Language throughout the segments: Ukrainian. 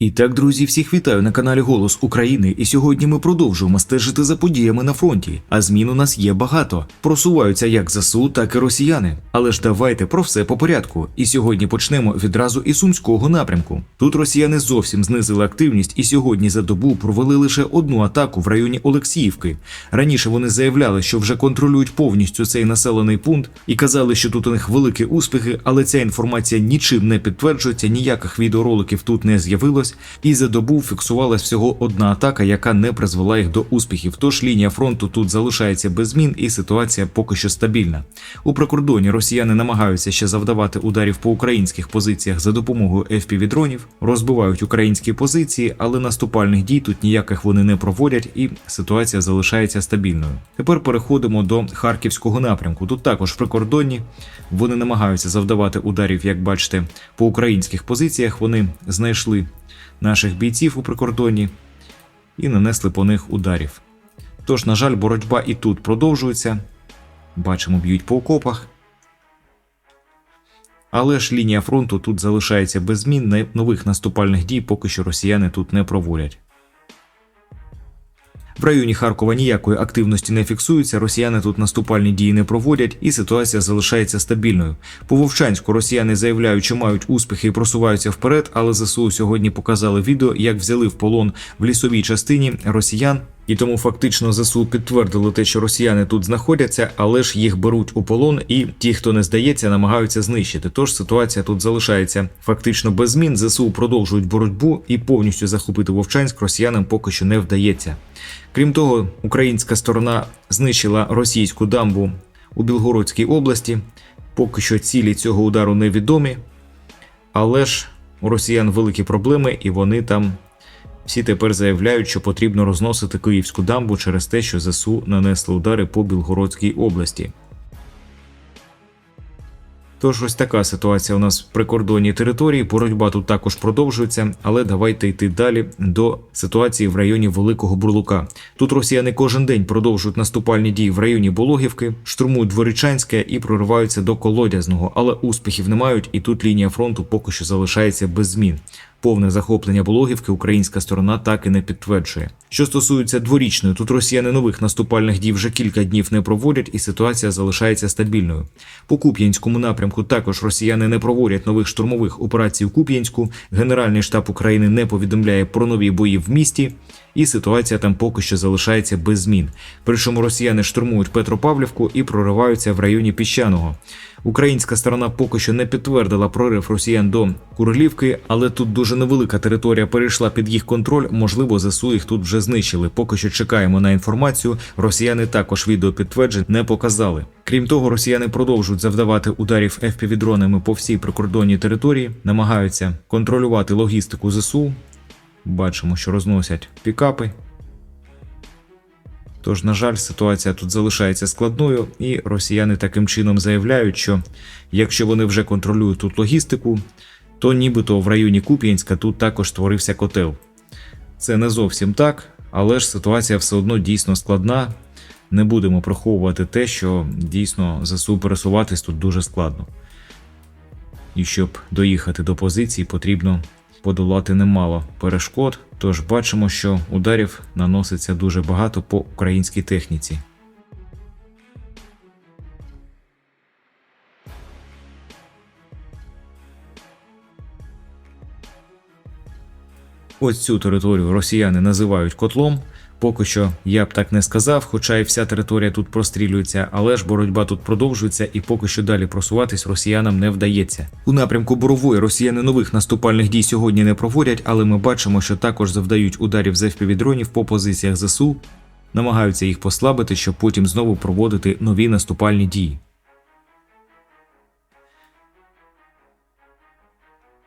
І так, друзі, всіх вітаю на каналі Голос України. І сьогодні ми продовжуємо стежити за подіями на фронті. А змін у нас є багато. Просуваються як ЗСУ, так і росіяни. Але ж давайте про все по порядку. І сьогодні почнемо відразу із сумського напрямку. Тут росіяни зовсім знизили активність і сьогодні за добу провели лише одну атаку в районі Олексіївки. Раніше вони заявляли, що вже контролюють повністю цей населений пункт і казали, що тут у них великі успіхи, але ця інформація нічим не підтверджується, ніяких відеороликів тут не з'явилось, і за добу фіксувалась всього одна атака, яка не призвела їх до успіхів. Тож лінія фронту тут залишається без змін, і ситуація поки що стабільна. У прикордоні росіяни намагаються ще завдавати ударів по українських позиціях за допомогою FPV-дронів, розбивають українські позиції, але наступальних дій тут ніяких вони не проводять, і ситуація залишається стабільною. Тепер переходимо до харківського напрямку. Тут також в прикордонні вони намагаються завдавати ударів, як бачите, по українських позиціях. Вони знайшли наших бійців у прикордонні і нанесли по них ударів. Тож, на жаль, боротьба і тут продовжується. Бачимо, б'ють по окопах. Але ж лінія фронту тут залишається без змін, нових наступальних дій поки що росіяни тут не проводять. В районі Харкова ніякої активності не фіксується, росіяни тут наступальні дії не проводять, і ситуація залишається стабільною. По Вовчанську росіяни заявляють, що мають успіхи і просуваються вперед, але ЗСУ сьогодні показали відео, як взяли в полон в лісовій частині росіян. І тому фактично ЗСУ підтвердили те, що росіяни тут знаходяться, але ж їх беруть у полон, і ті, хто не здається, намагаються знищити. Тож ситуація тут залишається фактично без змін. ЗСУ продовжують боротьбу і повністю захопити Вовчанськ росіянам поки що не вдається. Крім того, українська сторона знищила російську дамбу у Білгородській області. Поки що цілі цього удару невідомі, але ж у росіян великі проблеми, і вони там всі тепер заявляють, що потрібно розносити Київську дамбу через те, що ЗСУ нанесли удари по Білгородській області. Тож ось така ситуація у нас в прикордонній території. Боротьба тут також продовжується, але давайте йти далі до ситуації в районі Великого Бурлука. Тут росіяни кожен день продовжують наступальні дії в районі Бологівки, штурмують Дворічанське і прориваються до Колодязного, але успіхів не мають, і тут лінія фронту поки що залишається без змін. Повне захоплення Бологівки українська сторона так і не підтверджує. Що стосується дворічної, тут росіяни нових наступальних дій вже кілька днів не проводять, і ситуація залишається стабільною. По Куп'янському напрямку також росіяни не проводять нових штурмових операцій у Куп'янську. Генеральний штаб України не повідомляє про нові бої в місті, і ситуація там поки що залишається без змін. Причому росіяни штурмують Петропавлівку і прориваються в районі Піщаного. Українська сторона поки що не підтвердила прорив росіян до Курлівки, але тут дуже невелика територія перейшла під їх контроль. Можливо, ЗСУ їх тут вже знищили. Поки що чекаємо на інформацію. Росіяни також відео підтверджень не показали. Крім того, росіяни продовжують завдавати ударів FPV-дронами по всій прикордонній території, намагаються контролювати логістику ЗСУ. Бачимо, що розносять пікапи. Тож, на жаль, ситуація тут залишається складною, і росіяни таким чином заявляють, що якщо вони вже контролюють тут логістику, то нібито в районі Куп'янська тут також створився котел. Це не зовсім так, але ж ситуація все одно дійсно складна. Не будемо приховувати те, що дійсно ЗСУ пересуватись тут дуже складно. І щоб доїхати до позицій, потрібно подолати немало перешкод. Тож бачимо, що ударів наноситься дуже багато по українській техніці. Ось цю територію росіяни називають котлом. Поки що я б так не сказав, хоча і вся територія тут прострілюється, але ж боротьба тут продовжується, і поки що далі просуватись росіянам не вдається. У напрямку Борової росіяни нових наступальних дій сьогодні не проводять, але ми бачимо, що також завдають ударів з FPV-дронів по позиціях ЗСУ, намагаються їх послабити, щоб потім знову проводити нові наступальні дії.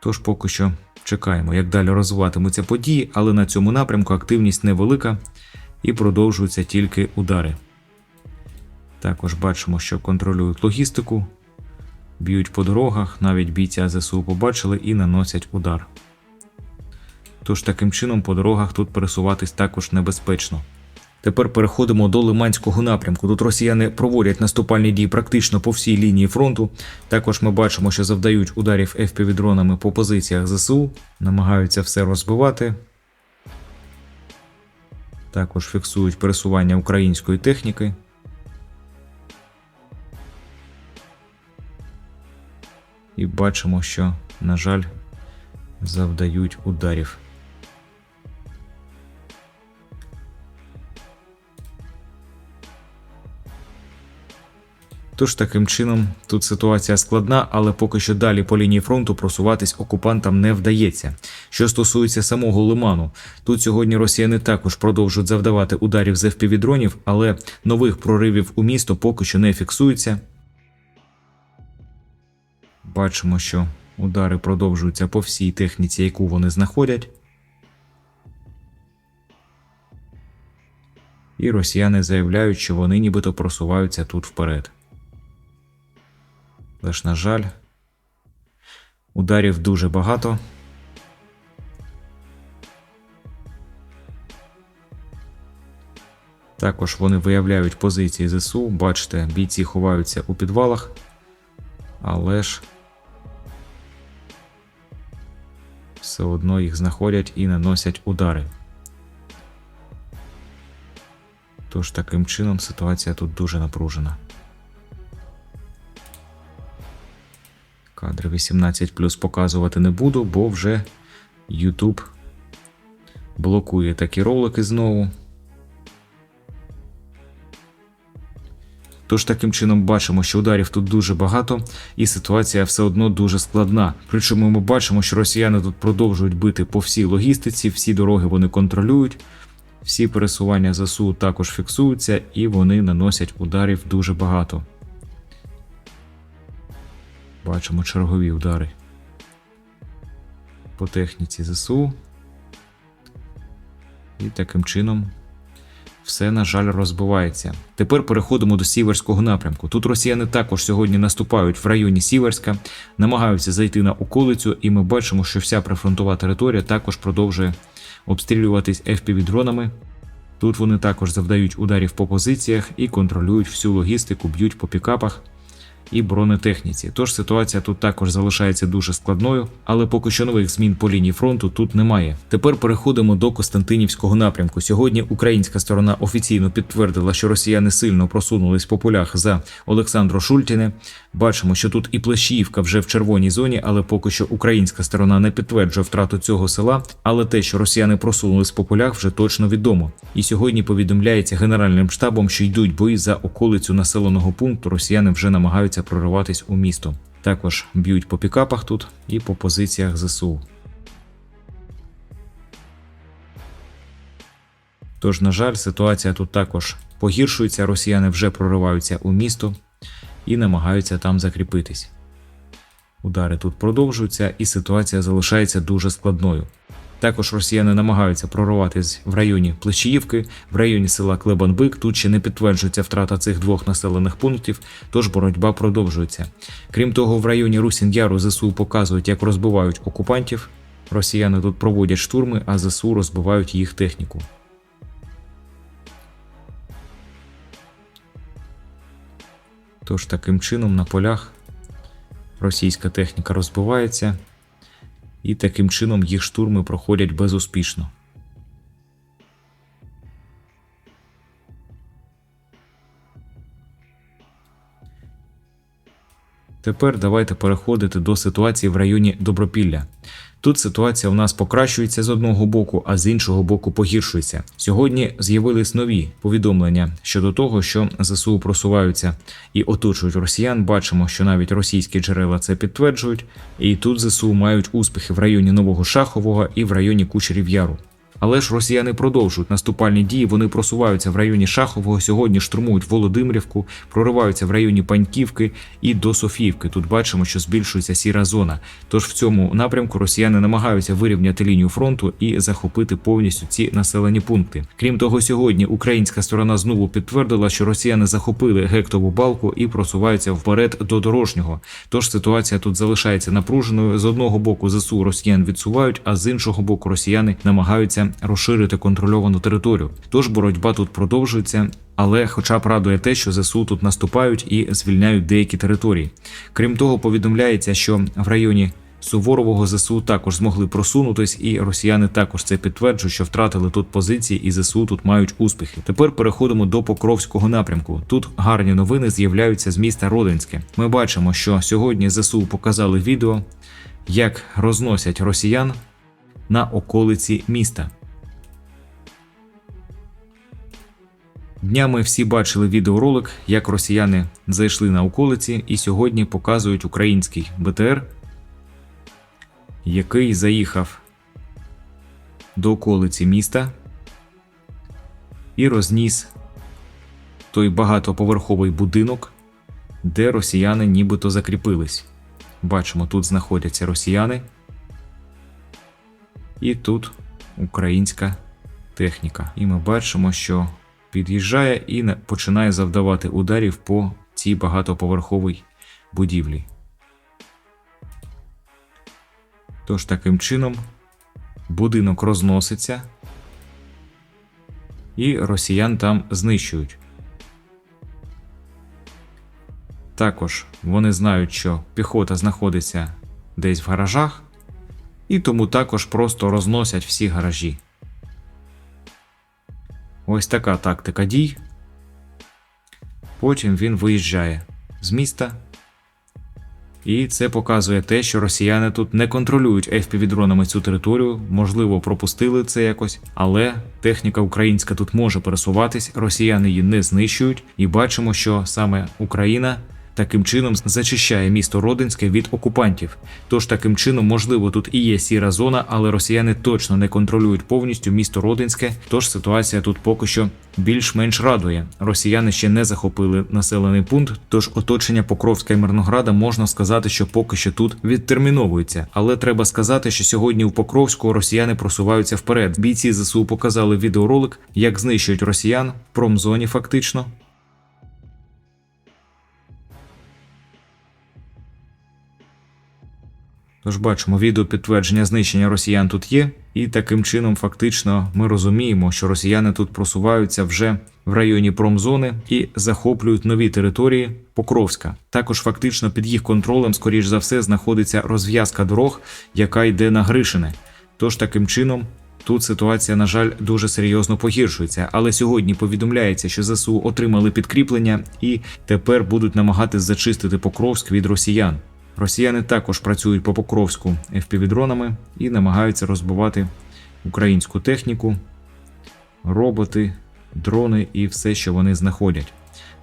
Тож поки що чекаємо, як далі розвиватимуться події, але на цьому напрямку активність невелика і продовжуються тільки удари. Також бачимо, що контролюють логістику, б'ють по дорогах, навіть бійця ЗСУ побачили і наносять удар. Тож таким чином по дорогах тут пересуватись також небезпечно. Тепер переходимо до Лиманського напрямку. Тут росіяни проводять наступальні дії практично по всій лінії фронту. Також ми бачимо, що завдають ударів FPV-дронами по позиціях ЗСУ, намагаються все розбивати. Також фіксують пересування української техніки. І бачимо, що, на жаль, завдають ударів. Тож таким чином тут ситуація складна, але поки що далі по лінії фронту просуватись окупантам не вдається. Що стосується самого лиману, тут сьогодні росіяни також продовжують завдавати ударів з FPV-дронів, але нових проривів у місто поки що не фіксується. Бачимо, що удари продовжуються по всій техніці, яку вони знаходять. І росіяни заявляють, що вони нібито просуваються тут вперед. Лиш, на жаль, ударів дуже багато. Також вони виявляють позиції ЗСУ. Бачите, бійці ховаються у підвалах, але ж все одно їх знаходять і наносять удари. Тож таким чином ситуація тут дуже напружена. 18 показувати не буду, бо вже YouTube блокує такі ролики знову. Тож таким чином бачимо, що ударів тут дуже багато, і ситуація все одно дуже складна. Причому ми бачимо, що росіяни тут продовжують бити по всій логістиці, всі дороги вони контролюють, всі пересування ЗСУ також фіксуються, і вони наносять ударів дуже багато. Бачимо чергові удари по техніці ЗСУ. І таким чином все, на жаль, розбивається. Тепер переходимо до Сіверського напрямку. Тут росіяни також сьогодні наступають в районі Сіверська, намагаються зайти на околицю, і ми бачимо, що вся прифронтова територія також продовжує обстрілюватись FPV-дронами. Тут вони також завдають ударів по позиціях і контролюють всю логістику, б'ють по пікапах і бронетехніці. Тож ситуація тут також залишається дуже складною, але поки що нових змін по лінії фронту тут немає. Тепер переходимо до Костянтинівського напрямку. Сьогодні українська сторона офіційно підтвердила, що росіяни сильно просунулись по полях за Олександро Шультіне. Бачимо, що тут і Плещіївка вже в червоній зоні, але поки що українська сторона не підтверджує втрату цього села. Але те, що росіяни просунулись по полях, вже точно відомо. І сьогодні повідомляється генеральним штабом, що йдуть бої за околицю населеного пункту. Росіяни вже намагаються прориватись у місто. Також б'ють по пікапах тут і по позиціях ЗСУ. Тож, на жаль, ситуація тут також погіршується. Росіяни вже прориваються у місто і намагаються там закріпитись. Удари тут продовжуються, і ситуація залишається дуже складною. Також росіяни намагаються прорватися в районі Плещіївки, в районі села Клебанбик. Тут ще не підтверджується втрата цих двох населених пунктів, тож боротьба продовжується. Крім того, в районі Русін-Яру ЗСУ показують, як розбивають окупантів. Росіяни тут проводять штурми, а ЗСУ розбивають їх техніку. Тож таким чином на полях російська техніка розбивається, і таким чином їх штурми проходять безуспішно. Тепер давайте переходити до ситуації в районі Добропілля. Тут ситуація у нас покращується з одного боку, а з іншого боку погіршується. Сьогодні з'явились нові повідомлення щодо того, що ЗСУ просуваються і оточують росіян. Бачимо, що навіть російські джерела це підтверджують, і тут ЗСУ мають успіхи в районі Нового Шахового і в районі Кучерів Яру. Але ж росіяни продовжують наступальні дії. Вони просуваються в районі Шахового. Сьогодні штурмують Володимирівку, прориваються в районі Паньківки і до Софіївки. Тут бачимо, що збільшується сіра зона. Тож в цьому напрямку росіяни намагаються вирівняти лінію фронту і захопити повністю ці населені пункти. Крім того, сьогодні українська сторона знову підтвердила, що росіяни захопили гектову балку і просуваються вперед до дорожнього. Тож ситуація тут залишається напруженою. З одного боку ЗСУ росіян відсувають, а з іншого боку росіяни намагаються розширити контрольовану територію. Тож боротьба тут продовжується. Але, хоча б радує те, що ЗСУ тут наступають і звільняють деякі території. Крім того, повідомляється, що в районі Суворового ЗСУ також змогли просунутись, і росіяни також це підтверджують, що втратили тут позиції, і ЗСУ тут мають успіхи. Тепер переходимо до Покровського напрямку. Тут гарні новини з'являються з міста Родинське. Ми бачимо, що сьогодні ЗСУ показали відео, як розносять росіян на околиці міста. Днями всі бачили відеоролик, як росіяни зайшли на околиці, і сьогодні показують український БТР, який заїхав до околиці міста і розніс той багатоповерховий будинок, де росіяни нібито закріпились. Бачимо, тут знаходяться росіяни, і тут українська техніка. І ми бачимо, що під'їжджає і починає завдавати ударів по цій багатоповерховій будівлі. Тож таким чином будинок розноситься, і росіян там знищують. Також вони знають, що піхота знаходиться десь в гаражах, і тому також просто розносять всі гаражі. Ось така тактика дій. Потім він виїжджає з міста. І це показує те, що росіяни тут не контролюють FPV-дронами цю територію, можливо, пропустили це якось, але техніка українська тут може пересуватись, росіяни її не знищують, і бачимо, що саме Україна таким чином зачищає місто Родинське від окупантів. Тож таким чином, можливо, тут і є сіра зона, але росіяни точно не контролюють повністю місто Родинське. Тож ситуація тут поки що більш-менш радує. Росіяни ще не захопили населений пункт, тож оточення Покровська і Мирнограда можна сказати, що поки що тут відтерміновується. Але треба сказати, що сьогодні у Покровську росіяни просуваються вперед. Бійці ЗСУ показали відеоролик, як знищують росіян в промзоні, фактично. Тож бачимо, відео підтвердження знищення росіян тут є, і таким чином, фактично, ми розуміємо, що росіяни тут просуваються вже в районі промзони і захоплюють нові території Покровська. Також фактично під їх контролем, скоріш за все, знаходиться розв'язка дорог, яка йде на Гришине. Тож таким чином. Тут ситуація, на жаль, дуже серйозно погіршується, але сьогодні повідомляється, що ЗСУ отримали підкріплення і тепер будуть намагатись зачистити Покровськ від росіян. Росіяни також працюють по Покровську FPV-дронами і намагаються розбивати українську техніку, роботи, дрони і все, що вони знаходять.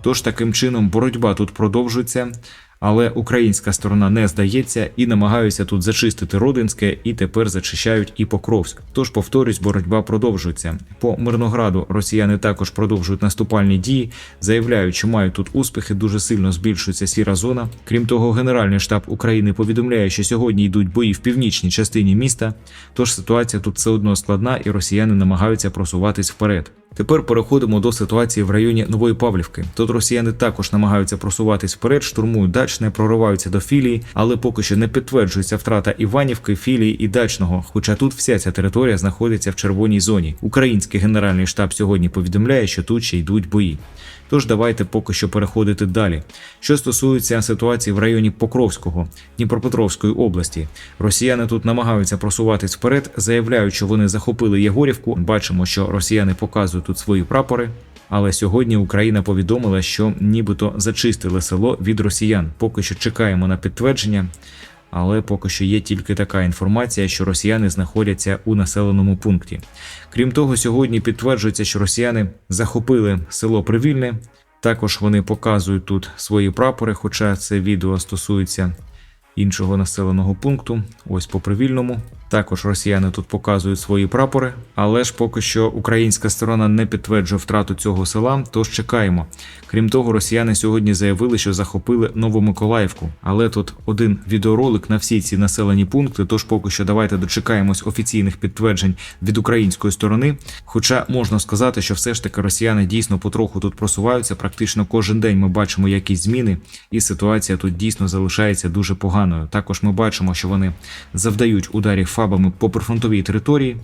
Тож таким чином боротьба тут продовжується, але українська сторона не здається і намагаються тут зачистити Родинське, і тепер зачищають і Покровськ. Тож, повторюсь, боротьба продовжується. По Мирнограду росіяни також продовжують наступальні дії, заявляють, що мають тут успіхи, дуже сильно збільшується сіра зона. Крім того, Генеральний штаб України повідомляє, що сьогодні йдуть бої в північній частині міста. Тож ситуація тут все одно складна, і росіяни намагаються просуватись вперед. Тепер переходимо до ситуації в районі Нової Павлівки. Тут росіяни також намагаються просуватись вперед, штурмують дачне, прориваються до філії, але поки що не підтверджується втрата Іванівки, філії і дачного. Хоча тут вся ця територія знаходиться в червоній зоні. Український генеральний штаб сьогодні повідомляє, що тут ще йдуть бої. Тож давайте поки що переходити далі. Що стосується ситуації в районі Покровського Дніпропетровської області, росіяни тут намагаються просуватись вперед, заявляють, що вони захопили Єгорівку. Бачимо, що росіяни показують тут свої прапори. Але сьогодні Україна повідомила, що нібито зачистили село від росіян. Поки що чекаємо на підтвердження. Але поки що є тільки така інформація, що росіяни знаходяться у населеному пункті. Крім того, сьогодні підтверджується, що росіяни захопили село Привільне. Також вони показують тут свої прапори, хоча це відео стосується іншого населеного пункту. Ось по привільному. Також росіяни тут показують свої прапори, але ж поки що українська сторона не підтверджує втрату цього села, тож чекаємо. Крім того, росіяни сьогодні заявили, що захопили Новомиколаївку. Але тут один відеоролик на всі ці населені пункти. Тож поки що давайте дочекаємось офіційних підтверджень від української сторони. Хоча можна сказати, що все ж таки росіяни дійсно потроху тут просуваються. Практично кожен день ми бачимо якісь зміни, і ситуація тут дійсно залишається дуже поганою. Також ми бачимо, що вони завдають ударів фабами по прифронтовій території,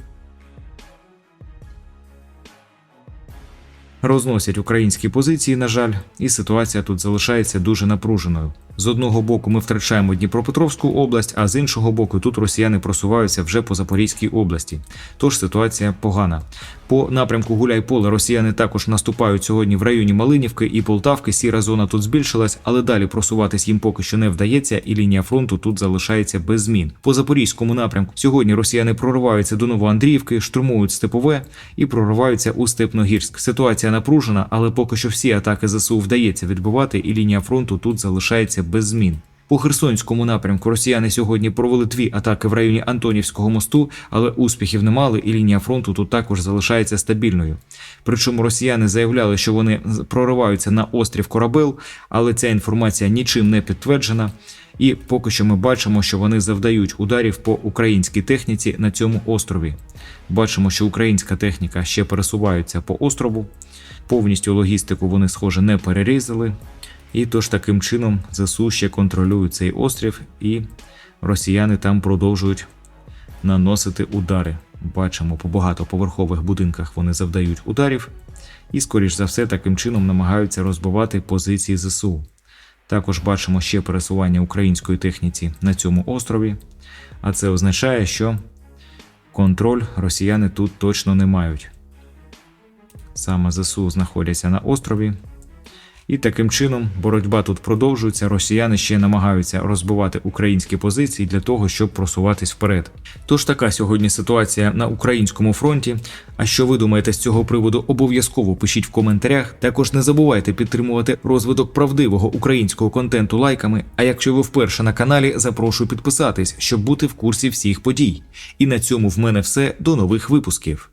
розносять українські позиції, на жаль, і ситуація тут залишається дуже напруженою. З одного боку ми втрачаємо Дніпропетровську область, а з іншого боку тут росіяни просуваються вже по Запорізькій області. Тож ситуація погана. По напрямку Гуляйполе росіяни також наступають сьогодні в районі Малинівки і Полтавки. Сіра зона тут збільшилась, але далі просуватись їм поки що не вдається, і лінія фронту тут залишається без змін. По запорізькому напрямку сьогодні росіяни прориваються до Новоандріївки, штурмують степове і прориваються у Степногірськ. Ситуація напружена, але поки що всі атаки ЗСУ вдається відбивати, і лінія фронту тут залишається без змін. По Херсонському напрямку росіяни сьогодні провели дві атаки в районі Антонівського мосту, але успіхів не мали, і лінія фронту тут також залишається стабільною. Причому росіяни заявляли, що вони прориваються на острів Корабел, але ця інформація нічим не підтверджена. І поки що ми бачимо, що вони завдають ударів по українській техніці на цьому острові. Бачимо, що українська техніка ще пересувається по острову. Повністю логістику вони, схоже, не перерізали. І тож таким чином ЗСУ ще контролюють цей острів, і росіяни там продовжують наносити удари. Бачимо, по багатоповерхових будинках вони завдають ударів, і, скоріш за все, таким чином намагаються розбивати позиції ЗСУ. Також бачимо ще пересування української техніці на цьому острові, а це означає, що контроль росіяни тут точно не мають. Саме ЗСУ знаходяться на острові, і таким чином боротьба тут продовжується. Росіяни ще намагаються розбивати українські позиції для того, щоб просуватись вперед. Тож така сьогодні ситуація на українському фронті. А що ви думаєте з цього приводу? Обов'язково пишіть в коментарях. Також не забувайте підтримувати розвиток правдивого українського контенту лайками. А якщо ви вперше на каналі, запрошую підписатись, щоб бути в курсі всіх подій. І на цьому в мене все. До нових випусків.